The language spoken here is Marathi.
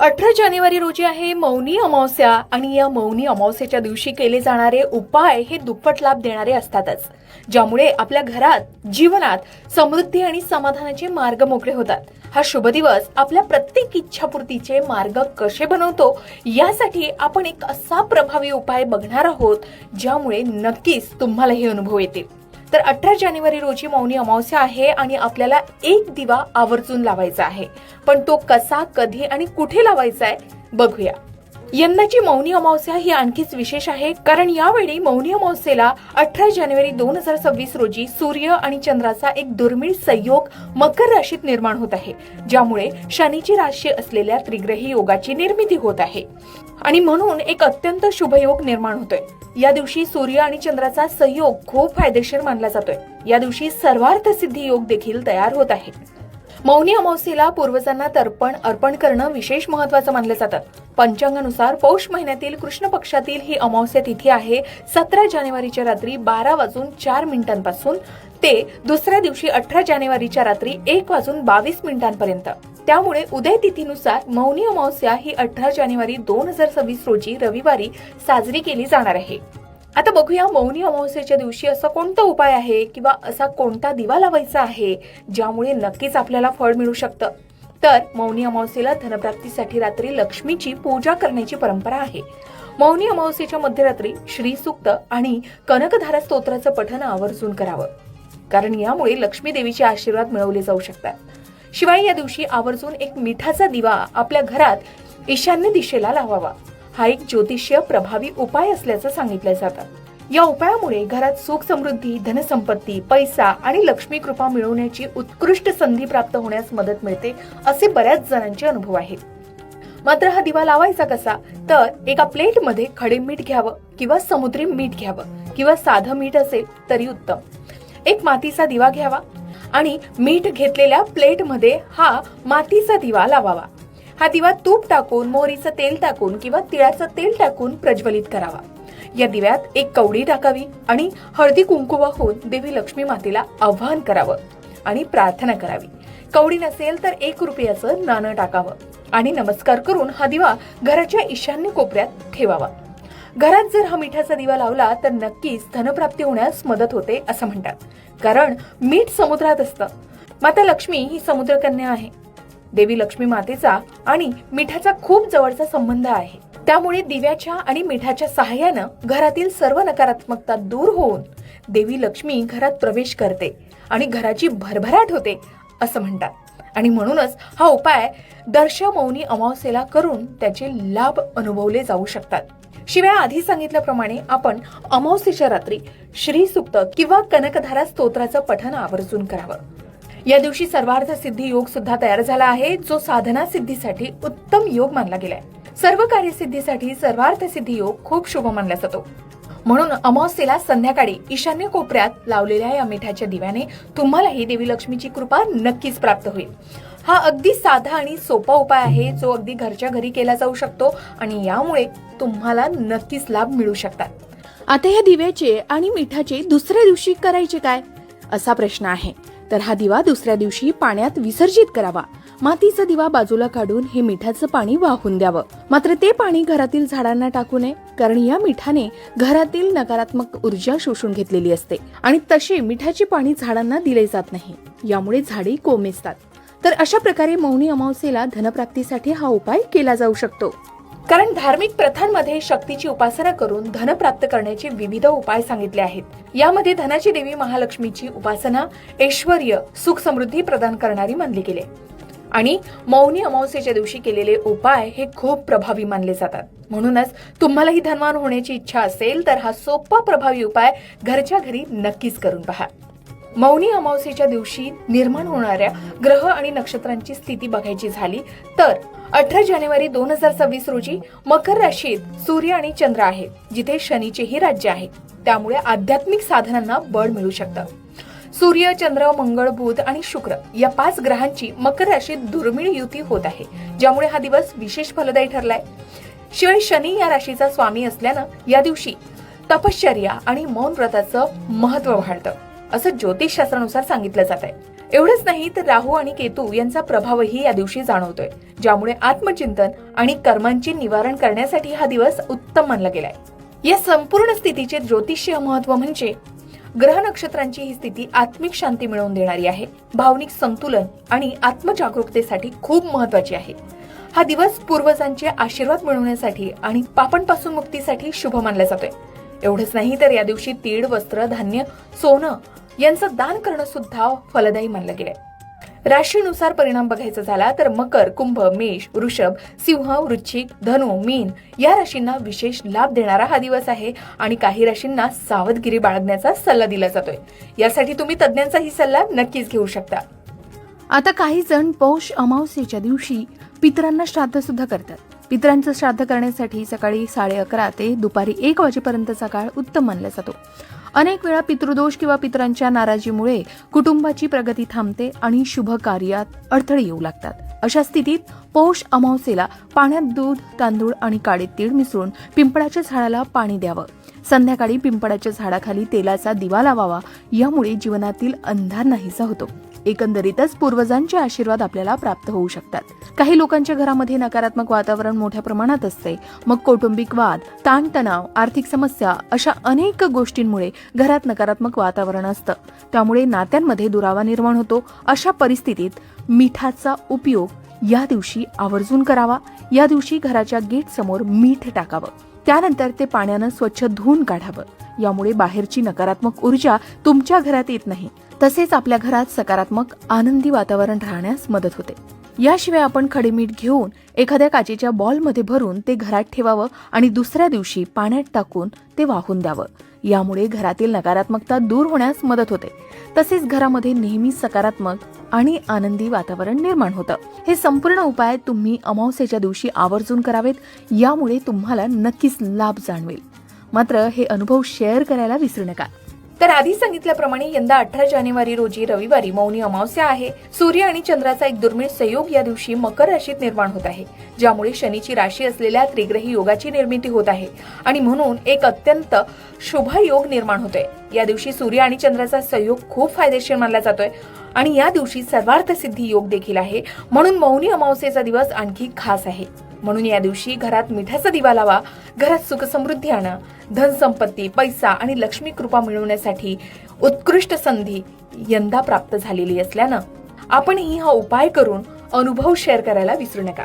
अठरा जानेवारी रोजी आहे मौनी अमावस्या आणि या मौनी अमावस्याच्या दिवशी केले जाणारे उपाय हे दुप्पट लाभ देणारे असतातच ज्यामुळे आपल्या घरात जीवनात समृद्धी आणि समाधानाचे मार्ग मोकळे होतात. हा शुभ दिवस आपल्या प्रत्येक इच्छापूर्तीचे मार्ग कसे बनवतो यासाठी आपण एक असा प्रभावी उपाय बघणार आहोत ज्यामुळे नक्कीच तुम्हाला हे अनुभव येतील. तर अठरा जानेवारी रोजी मौनी अमावस्या आहे आणि आपल्याला एक दिवा आवर्जून लावायचा आहे. पण तो कसा कधी आणि कुठे लावायचा आहे बघूया. यंदाची मौनी अमावस्या ही आणखीच विशेष आहे. कारण यावेळी मौनी अमावस्येला अठरा जानेवारी दोन हजार सव्वीस रोजी सूर्य आणि चंद्राचा एक दुर्मिळ संयोग मकर राशीत निर्माण होत आहे. ज्यामुळे शनीची राशी असलेल्या त्रिग्रही योगाची निर्मिती होत आहे. आणि म्हणून एक अत्यंत शुभ योग निर्माण होतोय. या दिवशी सूर्य आणि चंद्राचा संयोग खूप फायदेशीर मानला जातोय. या दिवशी सर्वार्थ सिद्धी योग देखील तयार होत आहे. मौनी अमावस्येला पूर्वजांना तर्पण अर्पण करणं विशेष महत्वाचं मानलं जातं. पंचांगानुसार पौष महिन्यातील कृष्ण पक्षातील ही अमावस्या तिथी आहे. सतरा जानेवारीच्या रात्री बारा वाजून चार मिनिटांपासून ते दुसऱ्या दिवशी अठरा जानेवारीच्या रात्री एक वाजून बावीस मिनिटांपर्यंत. त्यामुळे उदय तिथीनुसार मौनी अमावस्या ही अठरा जानेवारी दोन हजार सव्वीस रोजी रविवारी साजरी केली जाणार आहे. आता बघूया मौनी अमावस्येच्या दिवशी असा कोणता उपाय आहे किंवा असा कोणता दिवा लावायचा आहे ज्यामुळे नक्कीच आपल्याला फळ मिळू शकतं? तर मौनी अमावस्येला धनप्राप्तीसाठी रात्री लक्ष्मीची पूजा करण्याची परंपरा आहे. मौनी अमावस्येच्या मध्यरात्री श्री सुक्त आणि कनकधारा स्तोत्राचं पठण आवर्जून करावं. कारण यामुळे लक्ष्मी देवीचे आशीर्वाद मिळवले जाऊ शकतात. शिवाय या दिवशी आवर्जून एक मिठाचा दिवा आपल्या घरात ईशान्य दिशेला लावावा. हा एक ज्योतिषीय प्रभावी उपाय असल्याचं सांगितलं जातं. या उपायामुळे घरात सुख समृद्धी धनसंपत्ती पैसा आणि लक्ष्मी कृपा मिळवण्याची उत्कृष्ट संधी प्राप्त होण्यास मदत मिळते असे बऱ्याच जणांचे अनुभव आहेत. मात्र हा दिवा लावायचा कसा? तर एका प्लेटमध्ये खडे मीठ घ्यावं किंवा समुद्री मीठ घ्यावं किंवा साधं मीठ असेल तरी उत्तम. एक मातीचा दिवा घ्यावा आणि मीठ घेतलेल्या प्लेटमध्ये हा मातीचा दिवा लावावा. हा दिवा तूप टाकून मोहरीचं तेल टाकून किंवा तिळाचं तेल टाकून प्रज्वलित करावा. या दिव्यात एक कवडी टाकावी आणि हळदी कुंकू वाहून देवी लक्ष्मी मातेला आव्हान करावं आणि प्रार्थना करावी. कवडी नसेल तर एक रुपयाचं नाणं टाकावं आणि नमस्कार करून हा दिवा घराच्या ईशान्य कोपऱ्यात ठेवावा. घरात जर हा मिठाचा दिवा लावला तर नक्कीच धनप्राप्ती होण्यास मदत होते असं म्हणतात. कारण मीठ समुद्रात असतं. माता लक्ष्मी ही समुद्रकन्या आहे. देवी लक्ष्मी मातेचा आणि मिठाचा खूप जवळचा संबंध आहे. त्यामुळे दिव्याच्या आणि मिठाच्या सहाय्यानं घरातील सर्व नकारात्मकता दूर होऊन देवी लक्ष्मी घरात प्रवेश करते आणि घराची भरभराट होते असं म्हणतात. आणि म्हणूनच हा उपाय दर्श मौनी अमावस्येला करून त्याचे लाभ अनुभवले जाऊ शकतात. शिवाय आधी सांगितल्याप्रमाणे आपण अमावस्येच्या रात्री श्रीसुक्त किंवा कनकधारा स्तोत्राचं पठण आवर्जून करावं. या दिवशी सर्वार्थ सिद्धी योग सुद्धा तयार झाला आहे जो साधना सिद्धीसाठी उत्तम योग मानला गेलाय. सर्व कार्यसिद्धीसाठी सर्वार्थ सिद्धी योग खूप शुभ मानला जातो. म्हणून अमावस्येला संध्याकाळी ईशान्य कोपऱ्यात लावलेल्या या मिठाच्या दिव्याने तुम्हालाही देवी लक्ष्मीची कृपा नक्कीच प्राप्त होईल. हा अगदी साधा आणि सोपा उपाय आहे जो अगदी घरच्या घरी केला जाऊ शकतो आणि यामुळे तुम्हाला नक्कीच लाभ मिळू शकतात. आता या दिव्याचे आणि मिठाचे दुसऱ्या दिवशी करायचे काय? असा प्रश्न आहे. तर हा दिवा दुसऱ्या दिवशी पाण्यात विसर्जित करावा. मातीचा दिवा बाजूला काढून हे मिठाचं पाणी वाहून द्यावं. मात्र ते पाणी घरातील झाडांना टाकू नये कारण या मिठाने घरातील नकारात्मक ऊर्जा शोषून घेतलेली असते आणि तशी मिठाची पाणी झाडांना दिले जात नाही. यामुळे झाडे कोमेजतात. तर अशा प्रकारे मौनी अमावस्येला धनप्राप्तीसाठी हा उपाय केला जाऊ शकतो. कारण धार्मिक प्रथांमध्ये शक्तीची उपासना करून धन प्राप्त करण्याचे विविध उपाय सांगितले आहेत. यामध्ये धनाची देवी महालक्ष्मीची उपासना ऐश्वर सुख समृद्धी प्रदान करणारी मानली गेली. आणि मौनी अमावस्येच्या दिवशी केलेले उपाय हे खूप प्रभावी मानले जातात. म्हणूनच तुम्हालाही धनवान होण्याची इच्छा असेल तर हा सोपा प्रभावी उपाय घरच्या घरी नक्कीच करून पहा. मौनी अमावस्येच्या दिवशी निर्माण होणाऱ्या ग्रह आणि नक्षत्रांची स्थिती बघायची झाली तर अठरा जानेवारी दोन हजार सव्वीस रोजी मकर राशीत सूर्य आणि चंद्र आहे जिथे शनीचेही राज्य आहे. त्यामुळे आध्यात्मिक साधनांना बळ मिळू शकतं. सूर्य चंद्र मंगळ बुध आणि शुक्र या पाच ग्रहांची मकर राशीत दुर्मिळ युती होत आहे ज्यामुळे हा दिवस विशेष फलदायी ठरलाय. शिवाय शनी या राशीचा स्वामी असल्यानं या दिवशी तपश्चर्या आणि मौन व्रताचं महत्त्व वाढतं. असं ज्योतिषशास्त्रानुसार सांगितलं जात आहे. एवढंच नाही तर राहू आणि केतू यांचा प्रभावही या दिवशी जाणवतोय ज्यामुळे आत्मचिंतन आणि कर्मांची निवारण करण्यासाठी हा दिवस उत्तम मानला गेलाय. या संपूर्ण स्थितीचे ज्योतिषीय महत्त्व म्हणजे ग्रह नक्षत्रांची ही स्थिती आत्मिक शांती मिळवून देणारी आहे भावनिक संतुलन आणि आत्मजागरूकतेसाठी खूप महत्वाची आहे. हा दिवस पूर्वजांचे आशीर्वाद मिळवण्यासाठी आणि पापणपासून मुक्तीसाठी शुभ मानला जातोय. एवढंच नाही तर या दिवशी तीळ वस्त्र धान्य सोनं यांचं दान करणं सुद्धा फलदायी मानलं गेलंय. राशीनुसार परिणाम बघायचा झाला तर मकर कुंभ मेष वृषभ सिंह वृश्चिक धनु मीन या राशींना विशेष लाभ देणारा हा दिवस आहे आणि काही राशींना सावधगिरी बाळगण्याचा सल्ला दिला जातोय. यासाठी तुम्ही तज्ज्ञांचाही सल्ला नक्कीच घेऊ शकता. आता काही जण पौष अमावस्येच्या दिवशी पितरांना श्राद्ध सुद्धा करतात. पितरांचं श्राद्ध करण्यासाठी सकाळी साडे अकरा ते दुपारी एक वाजेपर्यंतचा काळ उत्तम मानला जातो. अनेक वेळा पितृदोष किंवा पितरांच्या नाराजीमुळे कुटुंबाची प्रगती थांबते आणि शुभ कार्यात अडथळे येऊ लागतात. अशा स्थितीत पौष अमावस्येला पाण्यात दूध तांदूळ आणि काळे तीळ मिसळून पिंपळाच्या झाडाला पाणी द्यावं. संध्याकाळी पिंपळाच्या झाडाखाली तेलाचा दिवा लावावा यामुळे जीवनातील अंधार नाहीसा होतो. एकंदरीतच पूर्वजांचे आशीर्वाद आपल्याला प्राप्त होऊ शकतात. काही लोकांच्या घरामध्ये नकारात्मक वातावरण मोठ्या प्रमाणात असते. मग कौटुंबिक वाद ताणतणाव आर्थिक समस्या अशा अनेक गोष्टींमुळे घरात नकारात्मक वातावरण असतं. त्यामुळे नात्यांमध्ये दुरावा निर्माण होतो. अशा परिस्थितीत मिठाचा उपयोग या दिवशी आवर्जून करावा या दिवशी घराच्या गेट समोर मीठ टाकावं. त्यानंतर ते पाण्यानं स्वच्छ धुवून काढावं. यामुळे बाहेरची नकारात्मक ऊर्जा तुमच्या घरात येत नाही. तसेच आपल्या घरात सकारात्मक आनंदी वातावरण राहण्यास मदत होते. याशिवाय आपण खडेमीठ घेऊन एखाद्या काचेच्या बॉलमध्ये भरून ते घरात ठेवावं आणि दुसऱ्या दिवशी पाण्यात टाकून ते वाहून द्यावं. यामुळे घरातील नकारात्मकता दूर होण्यास मदत होते. तसेच घरामध्ये नेहमी सकारात्मक आणि आनंदी वातावरण निर्माण होतं. हे संपूर्ण उपाय तुम्ही अमावस्येच्या दिवशी आवर्जून करावेत यामुळे तुम्हाला नक्कीच लाभ जाणवेल. मात्र हे अनुभव शेअर करायला विसरू नका. तर आधी सांगितल्याप्रमाणे यंदा अठरा जानेवारी रोजी रविवारी मौनी अमावस्या आहे. सूर्य आणि चंद्राचा एक दुर्मिळ संयोग या दिवशी मकर राशीत निर्माण होत आहे ज्यामुळे शनीची राशी असलेल्या त्रिग्रही योगाची निर्मिती होत आहे. आणि म्हणून एक अत्यंत शुभ योग निर्माण होतोय. या दिवशी सूर्य आणि चंद्राचा संयोग खूप फायदेशीर मानला जातोय. आणि या दिवशी सर्वार्थ सिद्धी योग देखील आहे. म्हणून मौनी अमावस्येचा दिवस आणखी खास आहे. म्हणून या दिवशी घरात मिठाचा दिवा लावा. घरात सुख समृद्धी आणा. धनसंपत्ती पैसा आणि लक्ष्मी कृपा मिळवण्यासाठी उत्कृष्ट संधी यंदा प्राप्त झालेली असल्यानं आपणही हा उपाय करून अनुभव शेअर करायला विसरू नका.